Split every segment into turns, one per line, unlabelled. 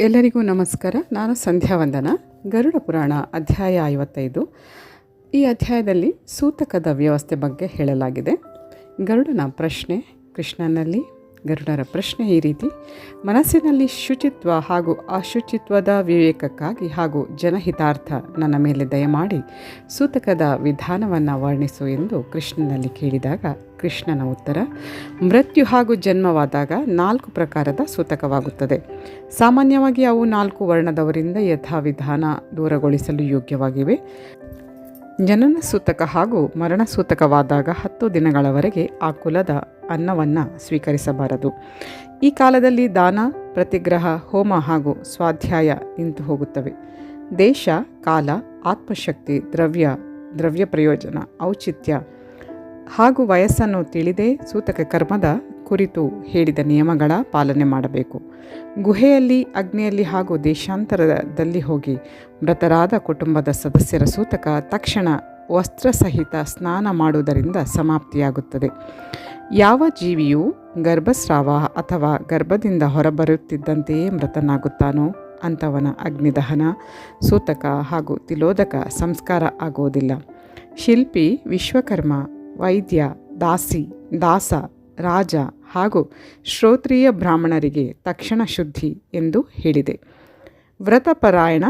ಎಲ್ಲರಿಗೂ ನಮಸ್ಕಾರ. ನಾನು ಸಂಧ್ಯಾ ವಂದನ. ಗರುಡ ಪುರಾಣ ಅಧ್ಯಾಯ ಐವತ್ತೈದು. ಈ ಅಧ್ಯಾಯದಲ್ಲಿ ಸೂತಕದ ವ್ಯವಸ್ಥೆ ಬಗ್ಗೆ ಹೇಳಲಾಗಿದೆ. ಗರುಡನ ಪ್ರಶ್ನೆ ಕೃಷ್ಣನಲ್ಲಿ ಗರುಡರ ಪ್ರಶ್ನೆ ಈ ರೀತಿ. ಮನಸ್ಸಿನಲ್ಲಿ ಶುಚಿತ್ವ ಹಾಗೂ ಅಶುಚಿತ್ವದ ವಿವೇಕಕ್ಕಾಗಿ ಹಾಗೂ ಜನಹಿತಾರ್ಥ ನನ್ನ ಮೇಲೆ ದಯಮಾಡಿ ಸೂತಕದ ವಿಧಾನವನ್ನು ವರ್ಣಿಸು ಎಂದು ಕೃಷ್ಣನಲ್ಲಿ ಕೇಳಿದಾಗ ಕೃಷ್ಣನ ಉತ್ತರ, ಮೃತ್ಯು ಹಾಗೂ ಜನ್ಮವಾದಾಗ ನಾಲ್ಕು ಪ್ರಕಾರದ ಸೂತಕವಾಗುತ್ತದೆ. ಸಾಮಾನ್ಯವಾಗಿ ಅವು ನಾಲ್ಕು ವರ್ಣದವರಿಂದ ಯಥಾವಿಧಾನ ದೂರಗೊಳಿಸಲು ಯೋಗ್ಯವಾಗಿವೆ. ಜನನ ಸೂತಕ ಹಾಗೂ ಮರಣ ಸೂತಕವಾದಾಗ ಹತ್ತು ದಿನಗಳವರೆಗೆ ಆ ಕುಲದ ಅನ್ನವನ್ನು ಸ್ವೀಕರಿಸಬಾರದು. ಈ ಕಾಲದಲ್ಲಿ ದಾನ, ಪ್ರತಿಗ್ರಹ, ಹೋಮ ಹಾಗೂ ಸ್ವಾಧ್ಯಾಯ ನಿಂತು ಹೋಗುತ್ತವೆ. ದೇಶ, ಕಾಲ, ಆತ್ಮಶಕ್ತಿ, ದ್ರವ್ಯ ದ್ರವ್ಯ ಪ್ರಯೋಜನ, ಔಚಿತ್ಯ ಹಾಗೂ ವಯಸ್ಸನ್ನು ತಿಳಿದೇ ಸೂತಕ ಕರ್ಮದ ಕುರಿತು ಹೇಳಿದ ನಿಯಮಗಳ ಪಾಲನೆ ಮಾಡಬೇಕು. ಗುಹೆಯಲ್ಲಿ, ಅಗ್ನಿಯಲ್ಲಿ ಹಾಗೂ ದೇಶಾಂತರದಲ್ಲಿ ಹೋಗಿ ಮೃತರಾದ ಕುಟುಂಬದ ಸದಸ್ಯರ ಸೂತಕ ತಕ್ಷಣ ವಸ್ತ್ರಸಹಿತ ಸ್ನಾನ ಮಾಡುವುದರಿಂದ ಸಮಾಪ್ತಿಯಾಗುತ್ತದೆ. ಯಾವ ಜೀವಿಯು ಗರ್ಭಸ್ರಾವ ಅಥವಾ ಗರ್ಭದಿಂದ ಹೊರಬರುತ್ತಿದ್ದಂತೆಯೇ ಮೃತನಾಗುತ್ತಾನೋ ಅಂಥವನ ಅಗ್ನಿದಹನ, ಸೂತಕ ಹಾಗೂ ತಿಲೋದಕ ಸಂಸ್ಕಾರ ಆಗುವುದಿಲ್ಲ. ಶಿಲ್ಪಿ, ವಿಶ್ವಕರ್ಮ, ವೈದ್ಯ, ದಾಸಿ, ದಾಸ, ರಾಜ ಹಾಗೂ ಶ್ರೋತ್ರಿಯ ಬ್ರಾಹ್ಮಣರಿಗೆ ತಕ್ಷಣ ಶುದ್ಧಿ ಎಂದು ಹೇಳಿದೆ. ವ್ರತಪರಾಯಣ,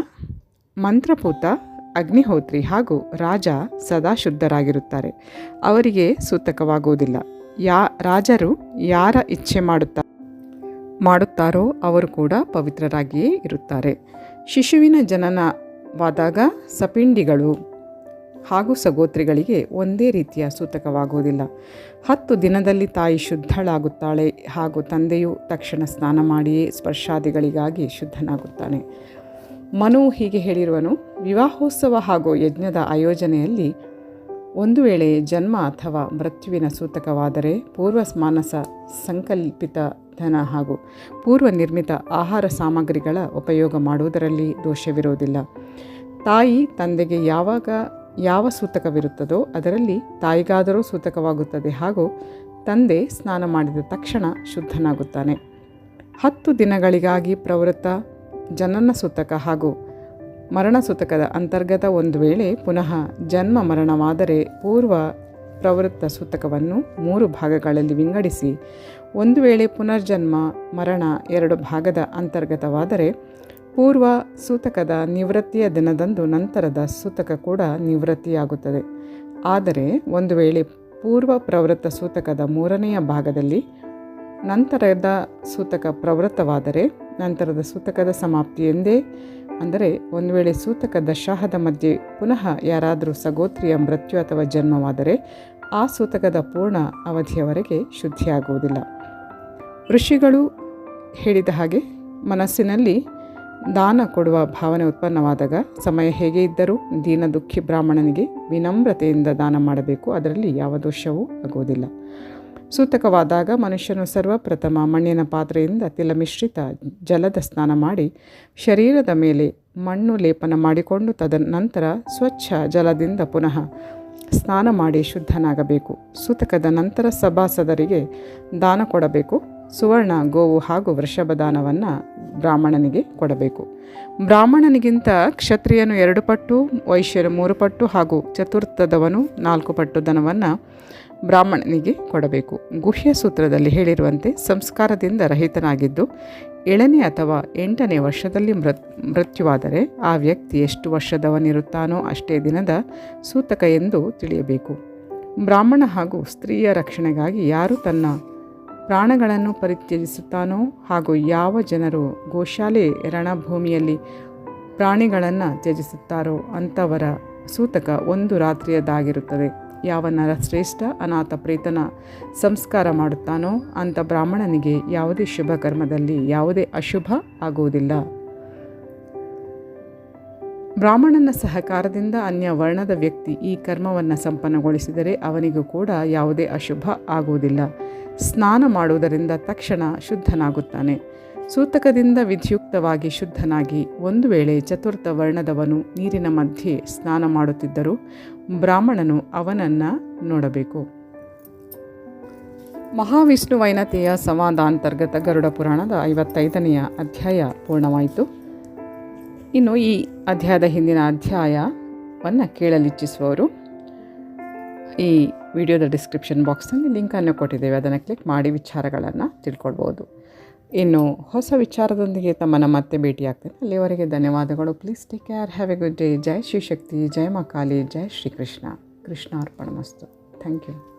ಮಂತ್ರಪೂತ, ಅಗ್ನಿಹೋತ್ರಿ ಹಾಗೂ ರಾಜ ಸದಾ ಶುದ್ಧರಾಗಿರುತ್ತಾರೆ. ಅವರಿಗೆ ಸೂತಕವಾಗುವುದಿಲ್ಲ. ಯಾ, ರಾಜರು ಯಾರ ಇಚ್ಛೆ ಮಾಡುತ್ತಾ, ಮಾಡುತ್ತಾರೋ ಅವರು ಕೂಡ ಪವಿತ್ರರಾಗಿಯೇ ಇರುತ್ತಾರೆ. ಶಿಶುವಿನ ಜನನವಾದಾಗ ಸಪಿಂಡಿಗಳು ಹಾಗೂ ಸಗೋತ್ರಿಗಳಿಗೆ ಒಂದೇ ರೀತಿಯ ಸೂತಕವಾಗುವುದಿಲ್ಲ. ಹತ್ತು ದಿನದಲ್ಲಿ ತಾಯಿ ಶುದ್ಧಳಾಗುತ್ತಾಳೆ ಹಾಗೂ ತಂದೆಯು ತಕ್ಷಣ ಸ್ನಾನ ಮಾಡಿಯೇ ಸ್ಪರ್ಶಾದಿಗಳಿಗಾಗಿ ಶುದ್ಧನಾಗುತ್ತಾನೆ. ಮನು ಹೀಗೆ ಹೇಳಿರುವನು, ವಿವಾಹೋತ್ಸವ ಹಾಗೂ ಯಜ್ಞದ ಆಯೋಜನೆಯಲ್ಲಿ ಒಂದು ವೇಳೆ ಜನ್ಮ ಅಥವಾ ಮೃತ್ಯುವಿನ ಸೂತಕವಾದರೆ ಪೂರ್ವ ಮಾನಸ ಸಂಕಲ್ಪಿತ ಧನ ಹಾಗೂ ಪೂರ್ವ ನಿರ್ಮಿತ ಆಹಾರ ಸಾಮಗ್ರಿಗಳ ಉಪಯೋಗ ಮಾಡುವುದರಲ್ಲಿ ದೋಷವಿರುವುದಿಲ್ಲ. ತಾಯಿ ತಂದೆಗೆ ಯಾವಾಗ ಯಾವ ಸೂತಕವಿರುತ್ತದೋ ಅದರಲ್ಲಿ ತಾಯಿಗಾದರೂ ಸೂತಕವಾಗುತ್ತದೆ ಹಾಗೂ ತಂದೆ ಸ್ನಾನ ಮಾಡಿದ ತಕ್ಷಣ ಶುದ್ಧನಾಗುತ್ತಾನೆ. ಹತ್ತು ದಿನಗಳಿಗಾಗಿ ಪ್ರವೃತ್ತ ಜನನ ಸೂತಕ ಹಾಗೂ ಮರಣ ಸೂತಕದ ಅಂತರ್ಗತ ಒಂದು ವೇಳೆ ಪುನಃ ಜನ್ಮ ಮರಣವಾದರೆ ಪೂರ್ವ ಪ್ರವೃತ್ತ ಸೂತಕವನ್ನು ಮೂರು ಭಾಗಗಳಲ್ಲಿ ವಿಂಗಡಿಸಿ, ಒಂದು ವೇಳೆ ಪುನರ್ಜನ್ಮ, ಮರಣ ಎರಡು ಭಾಗದ ಅಂತರ್ಗತವಾದರೆ ಪೂರ್ವ ಸೂತಕದ ನಿವೃತ್ತಿಯ ದಿನದಂದು ನಂತರದ ಸೂತಕ ಕೂಡ ನಿವೃತ್ತಿಯಾಗುತ್ತದೆ. ಆದರೆ ಒಂದು ವೇಳೆ ಪೂರ್ವ ಪ್ರವೃತ್ತ ಸೂತಕದ ಮೂರನೆಯ ಭಾಗದಲ್ಲಿ ನಂತರದ ಸೂತಕ ಪ್ರವೃತ್ತವಾದರೆ ನಂತರದ ಸೂತಕದ ಸಮಾಪ್ತಿ ಎಂದೇ ಅಂದರೆ ಒಂದು ವೇಳೆ ಸೂತಕ ದಶಾಹದ ಮಧ್ಯೆ ಪುನಃ ಯಾರಾದರೂ ಸಗೋತ್ರಿಯ ಮೃತ್ಯು ಅಥವಾ ಜನ್ಮವಾದರೆ ಆ ಸೂತಕದ ಪೂರ್ಣ ಅವಧಿಯವರೆಗೆ ಶುದ್ಧಿಯಾಗುವುದಿಲ್ಲ. ಋಷಿಗಳು ಹೇಳಿದ ಹಾಗೆ ಮನಸ್ಸಿನಲ್ಲಿ ದಾನ ಕೊಡುವ ಭಾವನೆ ಉತ್ಪನ್ನವಾದಾಗ ಸಮಯ ಹೇಗೆ ಇದ್ದರೂ ದೀನ ದುಃಖಿ ಬ್ರಾಹ್ಮಣನಿಗೆ ವಿನಮ್ರತೆಯಿಂದ ದಾನ ಮಾಡಬೇಕು, ಅದರಲ್ಲಿ ಯಾವ ದೋಷವೂ ಆಗುವುದಿಲ್ಲ. ಸೂತಕವಾದಾಗ ಮನುಷ್ಯನು ಸರ್ವಪ್ರಥಮ ಮಣ್ಣಿನ ಪಾತ್ರೆಯಿಂದ ತಿಲಮಿಶ್ರಿತ ಜಲದ ಸ್ನಾನ ಮಾಡಿ ಶರೀರದ ಮೇಲೆ ಮಣ್ಣು ಲೇಪನ ಮಾಡಿಕೊಂಡು ತದನಂತರ ಸ್ವಚ್ಛ ಜಲದಿಂದ ಪುನಃ ಸ್ನಾನ ಮಾಡಿ ಶುದ್ಧನಾಗಬೇಕು. ಸೂತಕದ ನಂತರ ಸಭಾಸದರಿಗೆ ದಾನ ಕೊಡಬೇಕು. ಸುವರ್ಣ, ಗೋವು ಹಾಗೂ ವೃಷಭ ದಾನವನ್ನು ಬ್ರಾಹ್ಮಣನಿಗೆ ಕೊಡಬೇಕು. ಬ್ರಾಹ್ಮಣನಿಗಿಂತ ಕ್ಷತ್ರಿಯನು ಎರಡು ಪಟ್ಟು ವೈಶ್ಯರು ಮೂರು ಪಟ್ಟು ಹಾಗೂ ಚತುರ್ಥದವನು ನಾಲ್ಕು ಪಟ್ಟು ದನವನ್ನು ಬ್ರಾಹ್ಮಣನಿಗೆ ಕೊಡಬೇಕು. ಗುಹ್ಯ ಸೂತ್ರದಲ್ಲಿ ಹೇಳಿರುವಂತೆ ಸಂಸ್ಕಾರದಿಂದ ರಹಿತನಾಗಿದ್ದು, ಏಳನೇ ಅಥವಾ ಎಂಟನೇ ವರ್ಷದಲ್ಲಿ ಮೃತ್, ಮೃತ್ಯುವಾದರೆ ಆ ವ್ಯಕ್ತಿ ಎಷ್ಟು ವರ್ಷದವನಿರುತ್ತಾನೋ ಅಷ್ಟೇ ದಿನದ ಸೂತಕ ಎಂದು ತಿಳಿಯಬೇಕು. ಬ್ರಾಹ್ಮಣ ಹಾಗೂ ಸ್ತ್ರೀಯ ರಕ್ಷಣೆಗಾಗಿ ಯಾರು ತನ್ನ ಪ್ರಾಣಗಳನ್ನು ಪರಿತ್ಯಜಿಸುತ್ತಾನೋ ಹಾಗೂ ಯಾವ ಜನರು ಗೋಶಾಲೆ ರಣಭೂಮಿಯಲ್ಲಿ ಪ್ರಾಣಿಗಳನ್ನು ತ್ಯಜಿಸುತ್ತಾರೋ ಅಂಥವರ ಸೂತಕ ಒಂದು ರಾತ್ರಿಯದಾಗಿರುತ್ತದೆ ಯಾವ ಶ್ರೇಷ್ಠ, ಅನಾಥ ಪ್ರೇತನ ಸಂಸ್ಕಾರ ಮಾಡುತ್ತಾನೋ ಅಂಥ ಬ್ರಾಹ್ಮಣನಿಗೆ ಯಾವುದೇ ಶುಭ ಕರ್ಮದಲ್ಲಿ ಯಾವುದೇ ಅಶುಭ ಆಗುವುದಿಲ್ಲ. ಬ್ರಾಹ್ಮಣನ ಸಹಕಾರದಿಂದ ಅನ್ಯ ವರ್ಣದ ವ್ಯಕ್ತಿ ಈ ಕರ್ಮವನ್ನು ಸಂಪನ್ನಗೊಳಿಸಿದರೆ ಅವನಿಗೂ ಕೂಡ ಯಾವುದೇ ಅಶುಭ ಆಗುವುದಿಲ್ಲ. ಸ್ನಾನ ಮಾಡುವುದರಿಂದ ತಕ್ಷಣ ಶುದ್ಧನಾಗುತ್ತಾನೆ. ಸೂತಕದಿಂದ ವಿಧಿಯುಕ್ತವಾಗಿ ಶುದ್ಧನಾಗಿ ಒಂದು ವೇಳೆ ಚತುರ್ಥ ವರ್ಣದವನು ನೀರಿನ ಮಧ್ಯೆ ಸ್ನಾನ ಮಾಡುತ್ತಿದ್ದರೂ ಬ್ರಾಹ್ಮಣನು ಅವನನ್ನು ನೋಡಬೇಕು. ಮಹಾವಿಷ್ಣುವೈನತೆಯ ಸಂವಾದಾಂತರ್ಗತ ಗರುಡ ಪುರಾಣದ ಐವತ್ತೈದನೆಯ ಅಧ್ಯಾಯ ಪೂರ್ಣವಾಯಿತು. ಇನ್ನು ಈ ಅಧ್ಯಾಯದ ಹಿಂದಿನ ಅಧ್ಯಾಯವನ್ನು ಕೇಳಲಿಚ್ಛಿಸುವವರು, ಈ ವಿಡಿಯೋದ ಡಿಸ್ಕ್ರಿಪ್ಷನ್ ಬಾಕ್ಸ್ನಲ್ಲಿ ಲಿಂಕನ್ನು ಕೊಟ್ಟಿದ್ದೇವೆ. ಅದನ್ನು ಕ್ಲಿಕ್ ಮಾಡಿ ವಿಚಾರಗಳನ್ನು ತಿಳ್ಕೊಳ್ಬೋದು. ಇನ್ನು ಹೊಸ ವಿಚಾರದೊಂದಿಗೆ ತಮ್ಮನ್ನು ಮತ್ತೆ ಭೇಟಿಯಾಗ್ತೇನೆ. ಅಲ್ಲಿವರೆಗೆ ಧನ್ಯವಾದಗಳು. Please take care have a good day ಜೈ ಶ್ರೀಶಕ್ತಿ ಜೈ ಮಕಾಲಿ ಜೈ ಶ್ರೀಕೃಷ್ಣ ಕೃಷ್ಣಾರ್ಪಣ ಮಸ್ತು ಥ್ಯಾಂಕ್ ಯು